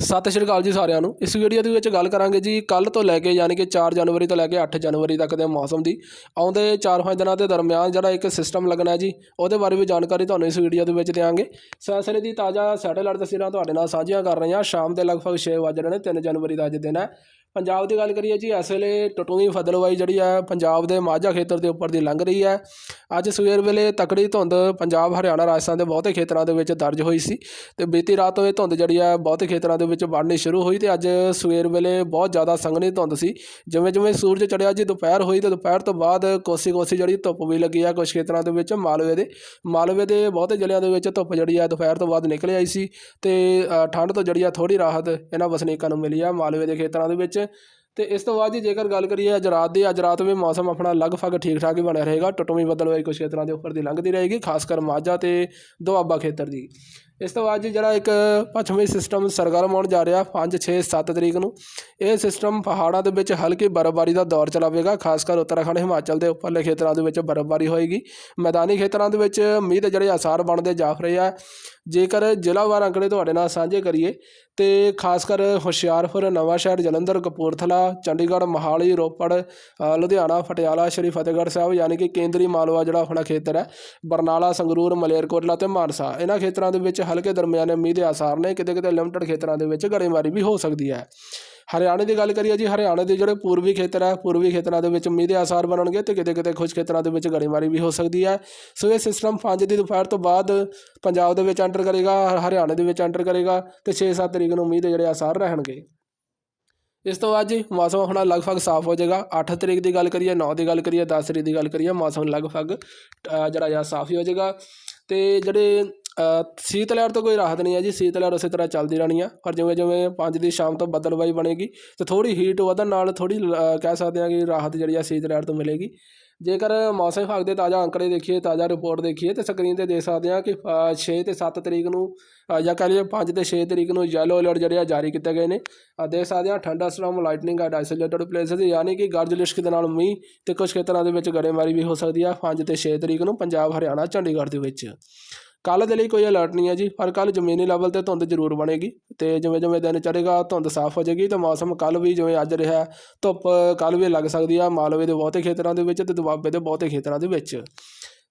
ਸਤਿ ਸ਼੍ਰੀ ਅਕਾਲ ਜੀ ਸਾਰਿਆਂ ਨੂੰ। ਇਸ ਵੀਡੀਓ ਦੇ ਵਿੱਚ ਗੱਲ ਕਰਾਂਗੇ ਜੀ ਕੱਲ ਤੋਂ ਲੈ ਕੇ ਯਾਨੀ ਕਿ 4 ਜਨਵਰੀ ਤੋਂ ਲੈ ਕੇ 8 ਜਨਵਰੀ ਤੱਕ ਦੇ ਮੌਸਮ ਦੀ। ਆਉਂਦੇ 4-5 ਦਿਨਾਂ ਦੇ ਦਰਮਿਆਨ ਜਿਹੜਾ ਇੱਕ ਸਿਸਟਮ ਲੱਗਣਾ ਜੀ, ਉਹਦੇ ਬਾਰੇ ਵੀ ਜਾਣਕਾਰੀ ਤੁਹਾਨੂੰ ਇਸ ਵੀਡੀਓ ਦੇ ਵਿੱਚ ਦਿਆਂਗੇ। ਸਵੇਰੇ ਦੀ ਤਾਜ਼ਾ ਸੈਟੇਲਾਈਟ ਤਸਵੀਰਾਂ ਤੁਹਾਡੇ ਨਾਲ ਸਾਂਝੀਆਂ ਕਰ ਰਹੇ ਹਾਂ। ਸ਼ਾਮ ਦੇ ਲਗਭਗ 6 ਵਜ ਰਹੇ ਨੇ 3 ਜਨਵਰੀ ਦਾ ਅੱਜ ਦਿਨ ਹੈ। ਪੰਜਾਬ ਦੀ ਗੱਲ ਕਰੀਏ ਜੀ ਇਸ ਵੇਲੇ ਟਟੂਵੀਂ ਫਦਲਵਾਈ ਜਿਹੜੀ ਹੈ ਪੰਜਾਬ ਦੇ ਮਾਝਾ ਖੇਤਰ ਦੇ ਉੱਪਰ ਦੀ ਲੰਘ ਰਹੀ ਹੈ। ਅੱਜ ਸਵੇਰ ਵੇਲੇ ਤਕੜੀ ਧੁੰਦ ਪੰਜਾਬ ਹਰਿਆਣਾ ਰਾਜਸਥਾਨ ਦੇ ਬਹੁਤੇ ਖੇਤਰਾਂ ਦੇ ਵਿੱਚ ਦਰਜ ਹੋਈ ਸੀ ਤੇ ਬੀਤੀ ਰਾਤ ਤੋਂ ਇਹ ਧੁੰਦ ਜਿਹੜੀ ਹੈ ਬਹੁਤੇ ਖੇਤਰਾਂ ਦੇ ਵਿੱਚ ਵੜਨੀ ਸ਼ੁਰੂ ਹੋਈ ਤੇ ਅੱਜ ਸਵੇਰ ਵੇਲੇ ਬਹੁਤ ਜ਼ਿਆਦਾ ਸੰਘਣੀ ਧੁੰਦ ਸੀ। ਜਿਵੇਂ ਜਿਵੇਂ ਸੂਰਜ ਚੜਿਆ ਜੀ ਦੁਪਹਿਰ ਹੋਈ ਤੇ ਦੁਪਹਿਰ ਤੋਂ ਬਾਅਦ ਕੋਸੀ ਕੋਸੀ ਜਿਹੜੀ ਧੁੱਪ ਵੀ ਲੱਗੀ ਆ ਕੁਝ ਖੇਤਰਾਂ ਦੇ ਵਿੱਚ ਮਾਲਵੇ ਦੇ। ਮਾਲਵੇ ਦੇ ਬਹੁਤੇ ਜ਼ਿਲ੍ਹਿਆਂ ਦੇ ਵਿੱਚ ਧੁੱਪ ਜਿਹੜੀ ਆ ਦੁਪਹਿਰ ਤੋਂ ਬਾਅਦ ਨਿਕਲ ਆਈ ਸੀ ਤੇ ਅ, ਠੰਡ ਤੋਂ ਜਿਹੜੀ ਆ ਥੋੜੀ ਰਾਹਤ ਇਹਨਾਂ ਵਸਨੀਕਾਂ ਨੂੰ ਮਿਲੀ ਆ ਮਾਲਵੇ ਦੇ ਖੇਤਰਾਂ ਦੇ ਵਿੱਚ। ਤੇ ਇਸ ਤੋਂ ਬਾਅਦ ਜੀ ਜੇਕਰ ਗੱਲ ਕਰੀਏ ਅੱਜ ਰਾਤ ਦੀ ਅੱਜ ਰਾਤ ਵੀ ਮੌਸਮ ਆਪਣਾ ਲਗਭਗ ਠੀਕ ਠਾਕ ਹੀ ਬਣਿਆ ਰਹੇਗਾ। ਟੁੱਟਵੀਂ ਬੱਦਲ ਹੋਈ ਕੁਝ ਖੇਤਰਾਂ ਦੇ ਉੱਪਰ ਦੀ ਲੰਘਦੀ ਰਹੇਗੀ, ਖਾਸ ਕਰ ਮਾਝਾ ਤੇ ਦੁਆਬਾ ਖੇਤਰ ਦੀ। ਇਸ ਤੋਂ ਬਾਅਦ ਜੀ ਜਿਹੜਾ ਇੱਕ ਪੱਛਮੀ ਸਿਸਟਮ ਸਰਗਰਮ ਹੋਣ ਜਾ ਰਿਹਾ 5 6 7 ਤਰੀਕ ਨੂੰ, ਇਹ ਸਿਸਟਮ ਪਹਾੜਾਂ ਦੇ ਵਿੱਚ ਹਲਕੀ ਬਰਫ਼ਬਾਰੀ ਦਾ ਦੌਰ ਚਲਾਵੇਗਾ, ਖਾਸ ਕਰ ਉੱਤਰਾਖੰਡ, ਹਿਮਾਚਲ ਦੇ ਉੱਪਰਲੇ ਖੇਤਰਾਂ ਦੇ ਵਿੱਚ ਬਰਫ਼ਬਾਰੀ ਹੋਏਗੀ। ਮੈਦਾਨੀ ਖੇਤਰਾਂ ਦੇ ਵਿੱਚ ਮੀਂਹ ਦੇ ਜਿਹੜੇ ਆਸਾਰ ਬਣਦੇ ਜਾਫ ਰਹੇ ਆ, ਜੇਕਰ ਜ਼ਿਲ੍ਹਾਵਾਰ ਅੰਕੜੇ ਤੁਹਾਡੇ ਨਾਲ ਸਾਂਝੇ ਕਰੀਏ ਅਤੇ ਖਾਸ ਕਰ ਹੁਸ਼ਿਆਰਪੁਰ, ਨਵਾਂਸ਼ਹਿਰ, ਜਲੰਧਰ, ਕਪੂਰਥਲਾ, ਚੰਡੀਗੜ੍ਹ, ਮੋਹਾਲੀ, ਰੋਪੜ ਲੁਧਿਆਣਾ, ਪਟਿਆਲਾ, ਸ਼੍ਰੀ ਫਤਿਹਗੜ੍ਹ ਸਾਹਿਬ ਯਾਨੀ ਕਿ ਕੇਂਦਰੀ ਮਾਲਵਾ ਜਿਹੜਾ ਆਪਣਾ ਖੇਤਰ ਹੈ, ਬਰਨਾਲਾ, ਸੰਗਰੂਰ, ਮਲੇਰਕੋਟਲਾ ਤੇ ਮਾਨਸਾ। ਇਹਨਾਂ ਖੇਤਰਾਂ ਦੇ ਵਿੱਚ ਹਲਕੇ ਦਰਮਿਆਨੇ ਮੀਂਹ ਦੇ ਆਸਾਰ ਨੇ ਕਿਤੇ ਕਿਤੇ ਲਿਮਟਡ ਖੇਤਰਾਂ ਦੇ ਵਿੱਚ ਗੜੇਮਾਰੀ ਵੀ ਹੋ ਸਕਦੀ ਹੈ। ਹਰਿਆਣੇ ਦੀ ਗੱਲ ਕਰੀਏ ਜੀ, ਹਰਿਆਣੇ ਦੇ ਜਿਹੜੇ ਪੂਰਬੀ ਖੇਤਰ ਹੈ ਪੂਰਬੀ ਖੇਤਰਾਂ ਦੇ ਵਿੱਚ ਮੀਂਹ ਦੇ ਆਸਾਰ ਬਣਨਗੇ ਤੇ ਕਿਤੇ ਕਿਤੇ ਕੁਝ ਖੇਤਰਾਂ ਦੇ ਵਿੱਚ ਗੜੇਮਾਰੀ ਵੀ ਹੋ ਸਕਦੀ ਹੈ ਸੋ ਇਹ ਸਿਸਟਮ 5 ਦੀ ਦੁਪਹਿਰ ਤੋਂ ਬਾਅਦ ਪੰਜਾਬ ਦੇ ਵਿੱਚ ਐਂਟਰ ਕਰੇਗਾ, ਹਰਿਆਣੇ ਦੇ ਵਿੱਚ ਐਂਟਰ ਕਰੇਗਾ ਤੇ 6-7 ਤਰੀਕ ਨੂੰ ਮੀਂਹ ਦੇ ਜਿਹੜੇ ਆਸਾਰ ਰਹਿਣਗੇ। ਇਸ ਤੋਂ ਬਾਅਦ ਜੀ, ਮੌਸਮ ਆਪਣਾ ਲਗਭਗ ਸਾਫ਼ ਹੋ ਜਾਏਗਾ। 8 ਤਰੀਕ ਦੀ ਗੱਲ ਕਰੀਏ 9 ਦੀ ਗੱਲ ਕਰੀਏ 10 ਤਰੀਕ ਦੀ ਗੱਲ ਕਰੀਏ, ਮੌਸਮ ਲਗਭਗ ਜਿਹੜਾ ਆ, ਸਾਫ਼ ਹੀ ਹੋ ਜਾਏਗਾ। ਤੇ ਜਿਹੜੇ ਸੀਤ ਲਹਿਰ ਤੋਂ ਕੋਈ ਰਾਹਤ ਨਹੀਂ ਹੈ ਜੀ। ਸੀਤ ਲਹਿਰ ਉਸੇ ਤਰ੍ਹਾਂ ਚੱਲਦੀ ਰਹਿਣੀ ਆ। ਪਰ ਜਿਵੇਂ ਜਿਵੇਂ 5 ਦੀ ਸ਼ਾਮ ਤੋਂ ਬਦਲਵਾਈ ਬਣੇਗੀ ਤੇ ਥੋੜੀ ਹੀਟ ਵਧਣ ਨਾਲ ਥੋੜੀ ਕਹਿ ਸਕਦੇ ਹਾਂ ਕਿ ਰਾਹਤ ਜਿਹੜੀ ਆ ਸੀਤ ਲਹਿਰ ਤੋਂ ਮਿਲੇਗੀ। ਜੇਕਰ ਮੌਸਮ ਵਿਭਾਗ ਦੇ ਤਾਜ਼ਾ ਅੰਕੜੇ ਦੇਖੀਏ, ਤਾਜ਼ਾ ਰਿਪੋਰਟ ਦੇਖੀਏ ਤੇ ਸਕਰੀਨ ਤੇ ਦੇਖ ਸਕਦੇ ਹਾਂ ਕਿ 6 ਤੇ 7 ਤਰੀਕ ਨੂੰ ਜਾਂ ਕਹਿ ਲਈਏ 5 ਤੇ 6 ਤਰੀਕ ਨੂੰ ਯੈਲੋ ਅਲਰਟ ਜਿਹੜੇ ਆ ਜਾਰੀ ਕੀਤੇ ਗਏ ਨੇ। ਦੇਖ ਸਕਦੇ ਹਾਂ ਠੰਡਾ storm lightning at isolated places ਯਾਨੀ ਕਿ ਗਰਜ ਲਿਸ਼ਕ ਦੇ ਨਾਲ ਮੀਂਹ ਤੇ ਕੁਝ ਖੇਤਰਾਂ ਦੇ ਵਿੱਚ ਗੜੇਮਾਰੀ ਵੀ ਹੋ ਸਕਦੀ ਆ 5 ਤੇ 6 ਤਰੀਕ ਨੂੰ ਪੰਜਾਬ, ਹਰਿਆਣਾ, ਚੰਡੀਗੜ੍ਹ ਦੇ ਵਿੱਚ। ਕੱਲ੍ਹ ਦੇ ਲਈ ਕੋਈ ਅਲਰਟ ਨਹੀਂ ਹੈ ਜੀ। ਪਰ ਕੱਲ੍ਹ ਜ਼ਮੀਨੀ ਲੈਵਲ ਤੇ ਧੁੰਦ ਜ਼ਰੂਰ ਬਣੇਗੀ। ਤੇ ਜਿਵੇਂ ਜਿਵੇਂ ਦਿਨ ਚੜ੍ਹੇਗਾ, ਧੁੰਦ ਸਾਫ਼ ਹੋ ਜਾਏਗੀ ਤੇ ਮੌਸਮ ਕੱਲ੍ਹ ਵੀ ਜਿਵੇਂ ਅੱਜ ਰਿਹਾ, ਧੁੱਪ ਕੱਲ੍ਹ ਵੀ ਲੱਗ ਸਕਦੀ ਆ। ਮਾਲਵੇ ਦੇ ਬਹੁਤੇ ਖੇਤਰਾਂ ਦੇ ਵਿੱਚ ਤੇ ਦੁਆਬੇ ਦੇ ਬਹੁਤੇ ਖੇਤਰਾਂ ਦੇ ਵਿੱਚ।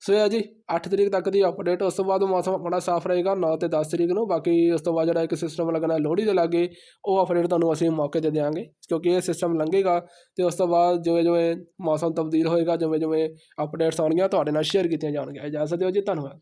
ਸੋ ਇਹ ਜੀ 8 ਤਰੀਕ ਤੱਕ ਦੀ ਅਪਡੇਟ ਉਸ ਤੋਂ ਬਾਅਦ ਮੌਸਮ ਆਪਣਾ ਸਾਫ਼ ਰਹੇਗਾ 9 ਤੇ 10 ਤਰੀਕ ਨੂੰ। ਬਾਕੀ ਉਸ ਤੋਂ ਬਾਅਦ ਜਿਹੜਾ ਇੱਕ ਸਿਸਟਮ ਲੱਗਣਾ ਲੋਹੜੀ ਦੇ ਲਾਗੇ, ਉਹ ਅਪਡੇਟ ਤੁਹਾਨੂੰ ਅਸੀਂ ਮੌਕੇ ਤੇ ਦੇਵਾਂਗੇ ਕਿਉਂਕਿ ਇਹ ਸਿਸਟਮ ਲੰਘੇਗਾ ਤੇ ਉਸ ਤੋਂ ਬਾਅਦ ਜਿਵੇਂ ਜਿਵੇਂ ਮੌਸਮ ਤਬਦੀਲ ਹੋਏਗਾ, ਜਿਵੇਂ ਜਿਵੇਂ ਅਪਡੇਟਸ ਆਉਣਗੀਆਂ, ਤੁਹਾਡੇ ਨਾਲ ਸ਼ੇਅਰ ਕੀਤੀਆਂ ਜਾਣਗੀਆਂ। ਇਜਾਜ਼ਤ ਦਿਓ ਜੀ, ਧੰਨਵਾਦ।